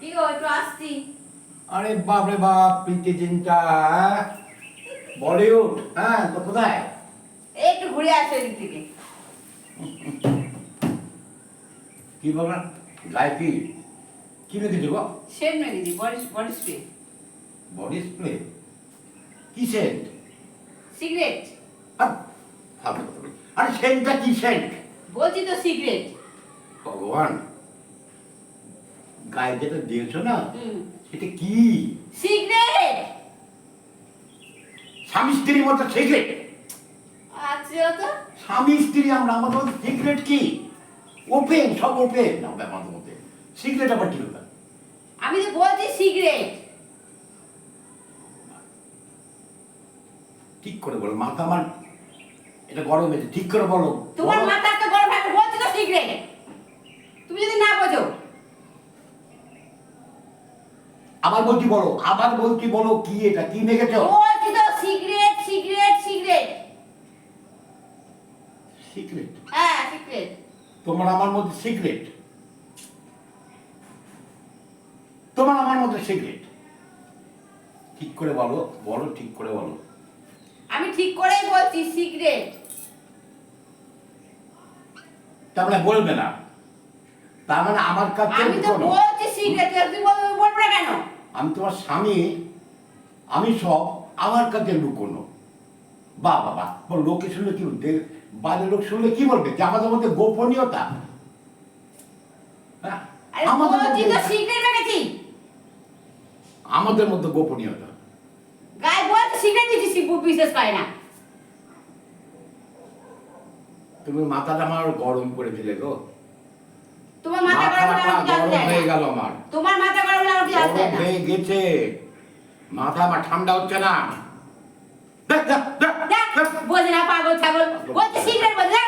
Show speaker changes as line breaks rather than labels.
কি গো একটু আসছি।
আরে বাপ রে বাপ প্রীতি চিন্তা বলিউড হ্যাঁ তো কোথায়?
একটু ঘুরে আসো এদিক থেকে।
কি বলবেন গায়ে কি?
Body body spray.
Body spray? কি সেন্ট?
সিগারেট।
আরে সেন্টটা কি সেন্ট?
বলছি তো সিগারেট।
ভগবান। গায়ে যেটা দিয়েছ না সেটা কি?
সিগারেট
স্বামী স্ত্রীর মতো সিগারেট
আচ্ছা তো?
স্বামী স্ত্রী আমরা আমাদের মধ্যে সিগারেট কি? ওপেন সব ওপেন আমাদের মধ্যে সিগারেট আবার কি ব্যাপার?
আমি তো বলছি সিগারেট
ঠিক করে বলো মাথা আমার এটা গরম হয়েছে ঠিক করে বলো।
তোমার মাথা তো গরম থাকে বলছি তো সিগারেট তুমি যদি না বোঝো
আবার বলছি বলো? আবার বলছি বলো? কি এটা? কি মেখেছো
বলছি তো সিগারেট সিগারেট সিগারেট
সিগারেট
হ্যাঁ সিগারেট
তোমার আমার মধ্যে সিগারেট তোমার আমার মধ্যে সিগারেট ঠিক করে বলো বলো ঠিক করে বলো।
আমি ঠিক করেই বলছি সিগারেট
তার মানে বলবে না। তার মানে আমার কাছে
আমি তো বলছি সিগারেট তুমি বলবে না কেন?
আমি তোমার স্বামী আমি সব আমার কাছে লুকোনো। বা বাবা লোকে শুনলে কি বাইরের লোক শুনলে কি বলবে? যে আমাদের মধ্যে গোপনীয়তা। হ্যাঁ? আমাদের মধ্যে গোপনীয়তা। তুমি মাথাটা আমার গরম করে দিলে গো।
তোমার মাথা গরম হলে আমার।
মাথাটা
কিছু আসে
গরম
গেছে। মাথা বা ঠান্ডা হচ্ছে না। দেখ
দেখ
দেখ
বোঝে না, পাগল ছাগল। বলতে সিগারেট বোঝে